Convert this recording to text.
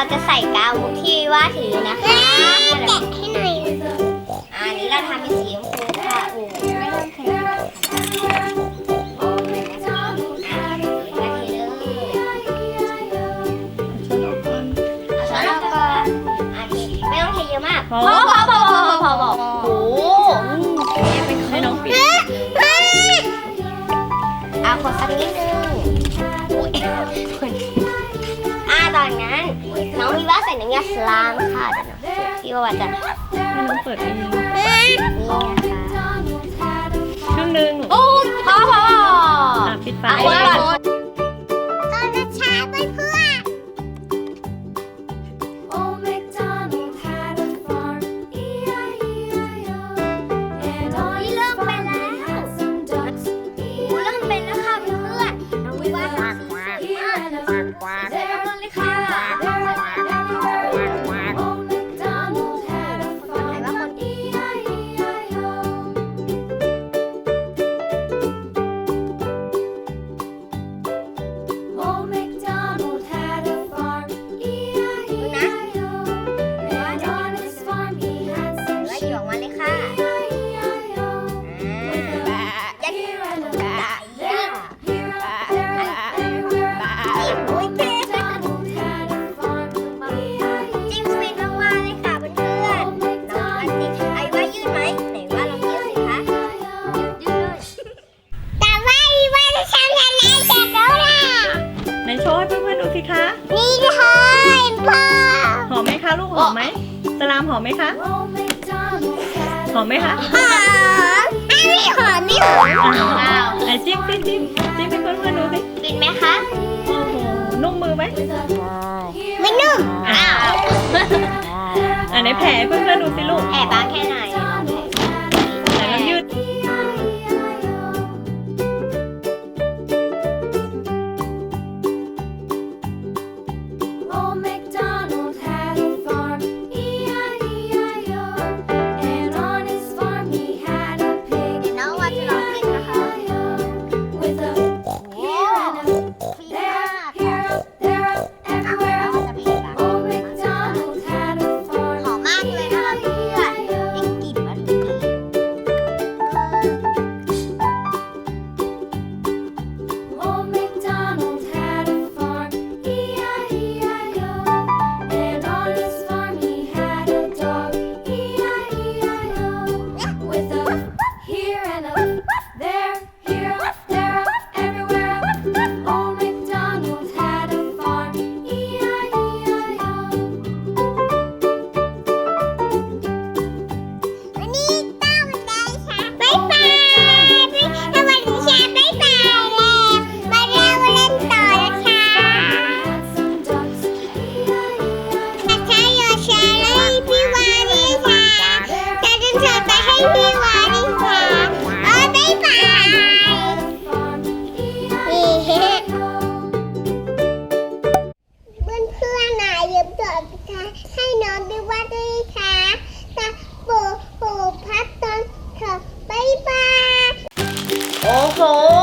เราจะใส่กาวที่ว่าถือนะคะแกะให้หน่อยอันนี้เราทำเป็นสีชมพูค่ะโอ้ไม่ต้องเค็มอะนาทีเลยแล้ว นนั้นน้องวิว่าใส่น้ำยาสลามค่ะเดี๋ยวน้องพี่ว่าจะนี่ให้น้องเปิดเองนะคะครึ่งหนึ่งโอ้พอพออะปิดไฟอะคนก่อนตอนจะช้าไปเพื่อน Old MacDonald had a farm, E-I-E-I-O. And on his farm he had some ducks, เริ่มเป็นแล้วค่ะเพื่อนๆน้องวิว่าทำสีสวย here มาก and a there, there, there, คะ นี่เลยพ่อหอมไหมคะ ลูกหอมไหมสลามหอมไหมคะ Old MacDonald had หอมไหมคะหอมอันนี้หอมนี่หอมอะไหนจิ้มสิจิ้มจิ้มให้เพื่อนๆดูสิฟินไหมคะโอ้โหนุ่มมือไหมไม่นุ่มอ้าวอันไหนแผลให้เพื่อนๆดูสิลูกแอบบางแค่ไหน โอ้